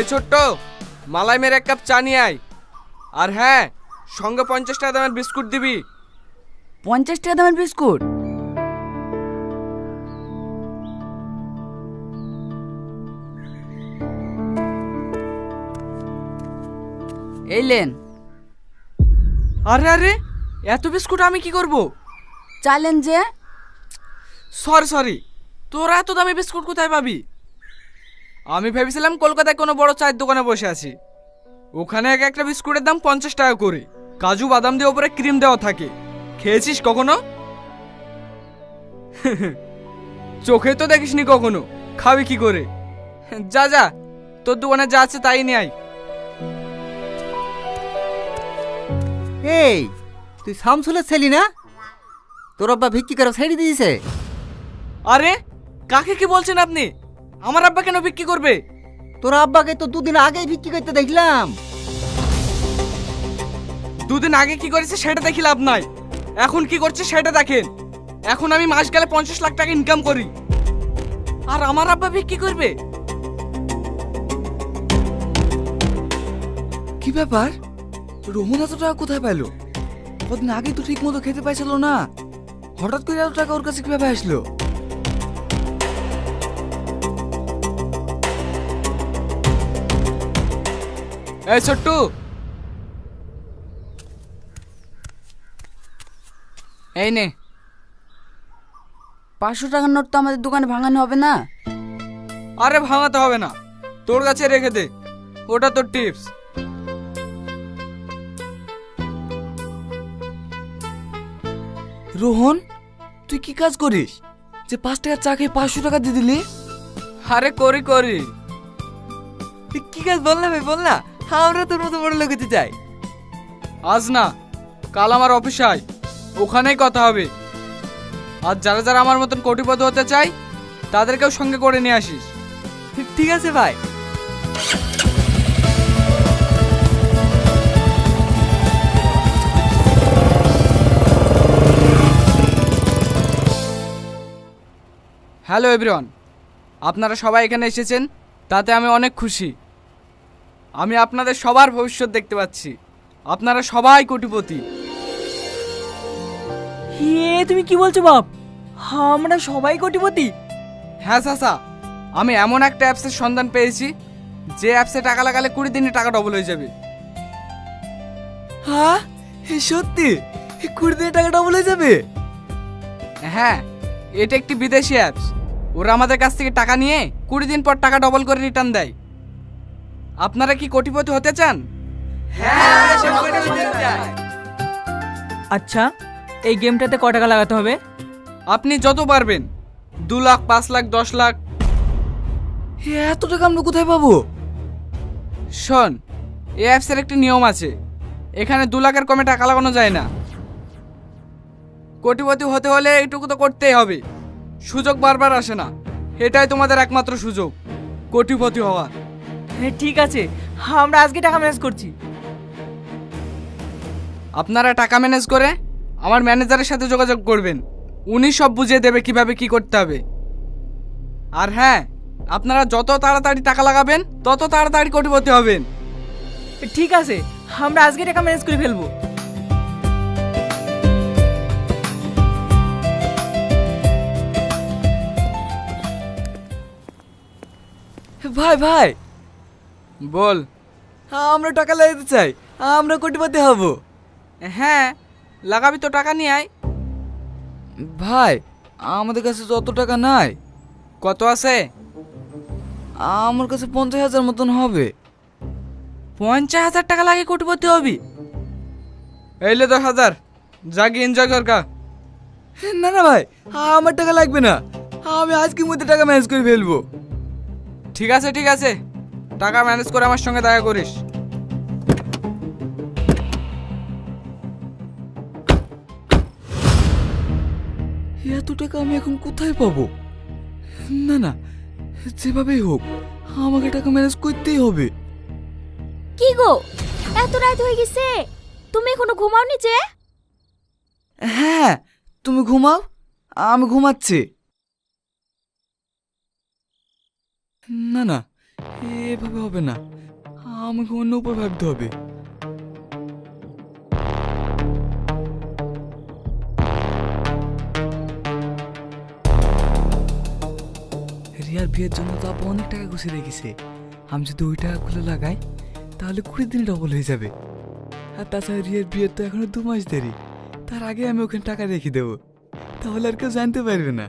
এই ছোট্ট মালাই মেরে এক কাপ চা নিয়ে আয়। আর হ্যাঁ সঙ্গে পঞ্চাশ টাকা দামের বিস্কুট দিবি। পঞ্চাশ টাকা দামের বিস্কুট? এই লেন। আরে আরে এত বিস্কুট আমি কি করব? চাইলেন যে। সরি সরি তোরা এত দামি বিস্কুট কোথায় পাবি? আমি ভেবেছিলাম কলকাতায় কোনো বড় চায়ের দোকানে বসে আছি। ওখানে এক একটা বিস্কুটের দাম পঞ্চাশ টাকা করে। কাজু বাদাম দিয়ে ওপরে ক্রিম দেওয়া থাকে। খেয়েছিস কখনো? চোখে তো দেখিসনি কখনো। খাবি কি করে? যা যা। তোর দোকানে যা আছে তাই নিয়ে আয়। এই তুই শামসুলের ছেলি না? তোর আব্বা ভিক্ষি করে ছেড়ে দিয়েছে। আরে কাকে কি বলছেন আপনি? আমার আব্বা কেন বিক্রি করবে? তোর আব্বাকে তো দুদিন আগেই বিক্রি করতে দেখলাম। দুদিন আগে কি করেছে সেটা দেখি লাভ নাই। এখন কি করছে সেটা দেখেন। এখন আমি মাস গেলে পঞ্চাশ লাখ টাকা ইনকাম করি। আর আমার আব্বা বিক্রি করবে? কি ব্যাপার? রোহন এত টাকা কোথায় পেল কদিন আগে তো ঠিক মতো খেতে পাইছিল না। হঠাৎ করে এত টাকা ওর কাছে কীভাবে আসলো? এই ছোট্টু। এই নে। পাঁচশো টাকার নোট তো আমাদের দোকানে ভাঙানো হবে না? আরে ভাঙাতে হবে না। তোর কাছে রেখে দে। ওটা তোর টিপস। রোহন তুই কি কাজ করিস? যে পাঁচ টাকার চা খেয়ে পাঁচশো টাকা দিয়ে দিলি? আরে করি করি। তুই কি কাজ বল না ভাই বল না। আমরা তোর মতো বড় লোক হতে চাই। আজ না কাল আমার অফিস আয় ওখানেই কথা হবে। আর যারা যারা আমার মতন কোটিপতি হতে চায় তাদেরকেও সঙ্গে করে নিয়ে আসিস। ঠিক আছে ভাই। হ্যালো এভরিওয়ান আপনারা সবাই এখানে এসেছেন তাতে আমি অনেক খুশি। আমি আপনাদের সবার ভবিষ্যৎ দেখতে পাচ্ছি। আপনারা সবাই কোটিপতি। হে তুমি কি বলছো বাপ? আমরা সবাই কোটিপতি? হ্যাঁ চাচা আমি এমন একটা অ্যাপসের সন্ধান পেয়েছি যে অ্যাপসে টাকা লাগালে কুড়ি দিনে টাকা ডবল হয়ে যাবে। হ্যাঁ? এ সত্যি? এ কুড়ি দিনে টাকা ডবল হয়ে যাবে? হ্যাঁ এটা একটি বিদেশি অ্যাপস। ওরা আমাদের কাছ থেকে টাকা নিয়ে কুড়ি দিন পর টাকা ডবল করে রিটার্ন দেয়। আপনারা কি কোটিপতি হতে চান? আচ্ছা এই গেমটাতে ক টাকা লাগাতে হবে? আপনি যত পারবেন। দু লাখ পাঁচ লাখ দশ লাখ। এ এত টাকা আমরা কোথায় পাবো? শোন এই অ্যাপসের একটি নিয়ম আছে। এখানে দু লাখের কমে টাকা লাগানো যায় না। কোটিপতি হতে হলে এইটুকু তো করতেই হবে। সুযোগ বারবার আসে না। এটাই তোমাদের একমাত্র সুযোগ কোটিপতি হওয়ার। হ্যাঁ ঠিক আছে। আমরা আজকে টাকা ম্যানেজ করছি। আপনারা টাকা ম্যানেজ করে আমার ম্যানেজারের সাথে যোগাযোগ করবেন। উনি সব বুঝিয়ে দেবে কীভাবে কি করতে হবে। আর হ্যাঁ আপনারা যত তাড়াতাড়ি টাকা লাগাবেন তত তাড়াতাড়ি কোটিপতি হবেন। ঠিক আছে আমরা আজকে টাকা ম্যানেজ করে ফেলব। ভাই ভাই বল। আমরা টাকা লাগাতে চাই। আমরা কোটিপতি হব। হ্যাঁ লাগাবি তো টাকা নিয়ে আয়। ভাই আমাদের কাছে তো অত টাকা নাই। কত আছে? আমার কাছে পঞ্চাশ হাজার মতন হবে। পঞ্চাশ হাজার টাকা লাগে কোটিপতি হবি? এইলে দশ হাজার। জাগি এনজয় কর কা না না ভাই আমার টাকা লাগবে না। আমি আজকের মধ্যে টাকা ম্যানেজ করে ফেলব। ঠিক আছে ঠিক আছে। টাকা ম্যানেজ করে আমার সঙ্গে দেখা করিস। এত টাকা আমি এখন কোথায় পাবো? না না যেভাবেই হোক আমাকে টাকা ম্যানেজ করতেই হবে। কি গো? এত রাত হয়ে গেছে। তুমি এখনও ঘুমাওনি যে? হ্যাঁ তুমি ঘুমাও আমি ঘুমাচ্ছি। না না এভাবে হবে না। আমাকে অন্য উপায় ভাবতে হবে। রিয়ার বিয়ের জন্য তো আপু অনেক টাকা ঘুষে রেখেছে। আমি যদি ওই টাকাগুলো লাগাই, তাহলে কুড়ি দিন ডবল হয়ে যাবে। আর তাছাড়া রিয়ার বিয়ের তো এখনও দু মাস দেরি। তার আগে আমি ওখানে টাকা রেখে দেবো। তাহলে আর কেউ জানতে পারবে না।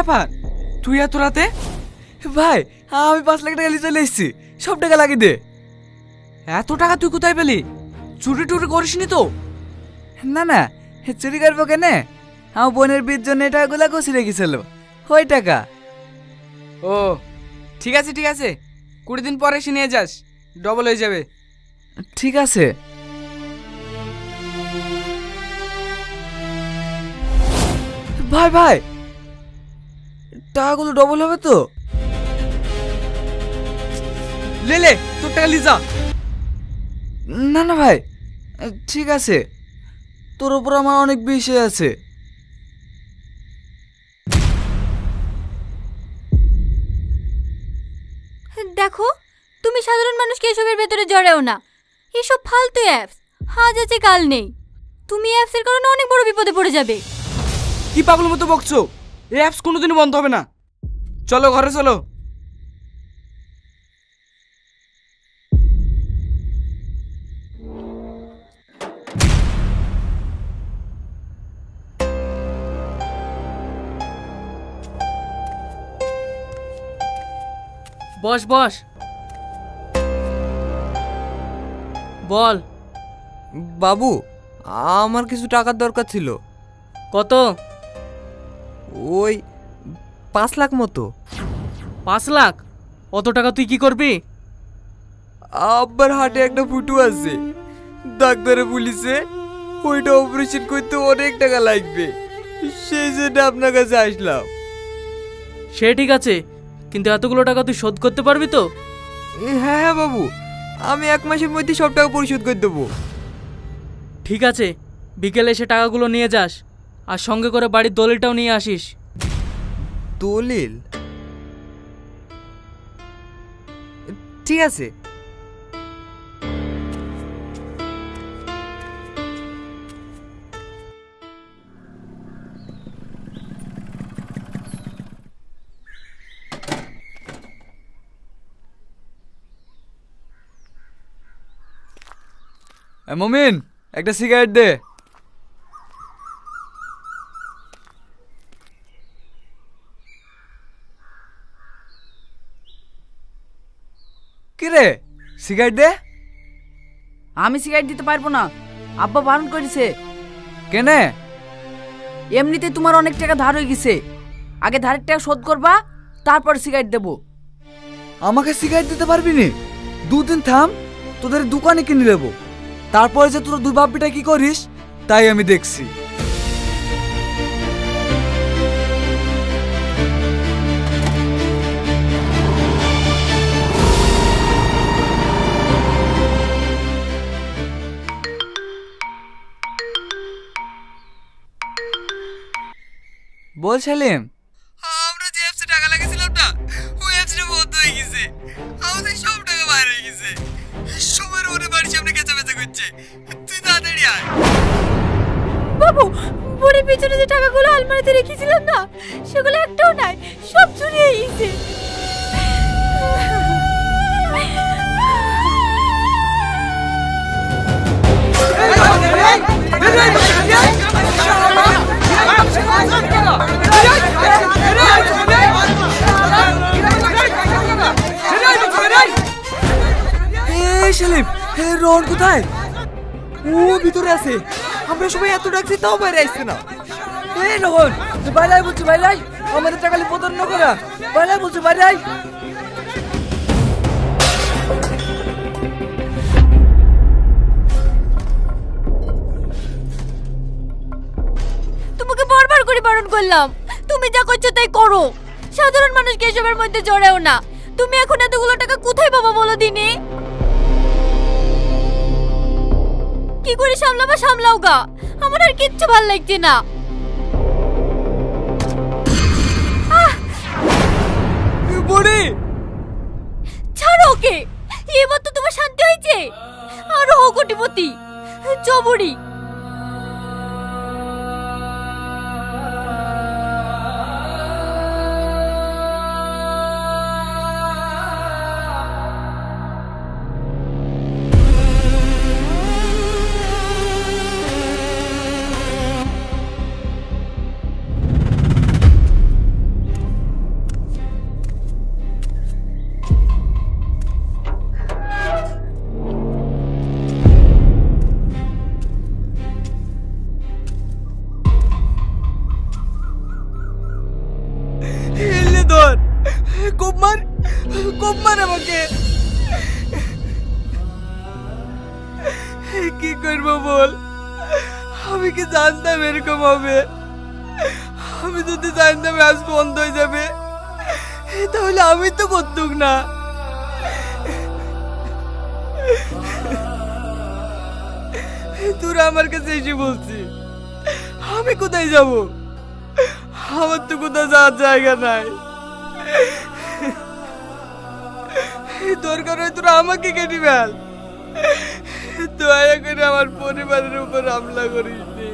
ব্যাপার? তুই এত রাতে? ভাই, আমি পাঁচ লাখ টাকা নিয়ে চলে এসেছি। সব টাকা লাগিয়ে দে। এত টাকা তুই কোথায় পেলি? চুরি টুরি করিসনি তো? না না, চুরি করব কেন? আমার বোনের বিয়ের জন্য এই টাকাগুলো ঘষে রেখেছিল ওই টাকা। ও, ঠিক আছে ঠিক আছে। কুড়ি দিন পরে এসে নিয়ে যাস। ডবল হয়ে যাবে। ঠিক আছে। ভাই ভাই টাকাগুলো ডবল হবে তো? লেলে তোর টাকা লিজা না না ভাই ঠিক আছে। তোর উপর আমার অনেক বিষয় আছে। দেখো তুমি সাধারণ মানুষকে এসবের ভেতরে জড়াও না। এসব ফালতু অ্যাপস হাজ আছে কাল নেই। তুমি অ্যাপসের কারণে অনেক বড় বিপদে পড়ে যাবে। কি পাগল মতো বকছো? এই অ্যাপস কোনোদিনই বন্ধ হবে না। চলো ঘরে চলো। বস বস। বল। বাবু আমার কিছু টাকার দরকার ছিল। কত? ওই পাঁচ লাখ মতো। পাঁচ লাখ? অত টাকা তুই কি করবি? আব্বার হাটে একটা ফুটু আছে। ডাক্তারে বলিছে ওইটা অপারেশন করতে অনেক টাকা লাগবে। সেই জন্য আপনার কাছে আসলাম। সে ঠিক আছে কিন্তু এতগুলো টাকা তুই শোধ করতে পারবি তো? হ্যাঁ হ্যাঁ বাবু আমি এক মাসের মধ্যে সব টাকা পরিশোধ করে দেবো। ঠিক আছে বিকেলে এসে টাকাগুলো নিয়ে যাস। আর সঙ্গে করে বাড়ির দলিলটাও নিয়ে আসিস। দলিল? ঠিক আছে। মমিন একটা সিগারেট দে। রে সিগারেট দে। আমি সিগারেট দিতে পারব না। আব্বা বারণ করেছে। কেনে? এমনিতে তোমার অনেক টাকা ধার হয়ে গেছে। আগে ধারের টাকা শোধ করবা তারপর সিগারেট দেবো। আমাকে সিগারেট দিতে পারবি নে? দুদিন থাম তোদের দোকানে কিনে নেব। তারপরে যে তোর দুই বাপ্পিটা কি করিস তাই আমি দেখছি। বল সেলিম আমরা যে অ্যাপসে টাকা লাগিয়েছিলাম না ওই অ্যাপসটা বন্ধ হয়ে গেছে আমাদের সব টাকা বাইরে হয়ে গেছে সময়ের ওরে বাড়ির সামনে কেঁচা বেচা করছে তুই তাড়াতাড়ি আয় বাবু বুড়ির পিছনে যে টাকাগুলো আলমারিতে রেখেছিলাম না সেগুলো একটাও নাই সব চুরি হয়ে গেছে এই সেলিম রোহন কোথায়? ও ভিতরে আছে। আমরা সবাই এত ডাকছি তাও বাইরে আসছে না। এই রোহন বাইরে বলছি, বাইরে আমাদের টাকালি প্রতারণা করা। বাইরে বলছি, বাইরে বারণ করলাম। তুমি যা করছ তাই করো। সাধারণ মানুষকে এসবের মধ্যে জড়াও না। তুমি এখন এতগুলো টাকা কোথায় পাবো বলো দিনে? কি করে সামলাবা সামলাও গা। আমার আর কিচ্ছু ভালো লাগছে না। বড়ি ছাড়ো ওকে। এবার তো তোমার শান্তি হয়েছে। আরও হো কোটিপতি চবড়ি কোপ মার আমাকে। কি করব বল? আমি কি জানতাম এরকম হবে? আমি যদি জানতাম আজ বন্ধ হয়ে যাবে, তাহলে আমি তো করতুক না। তোরা আমার কাছে এসে বলছি, আমি কোথায় যাব? আমার তো কোথাও যাওয়ার জায়গা নাই। দরকার হয় তোরা আমাকে কেটে ফেল। দয়া করে আমার পরিবারের উপর হামলা করিস নি।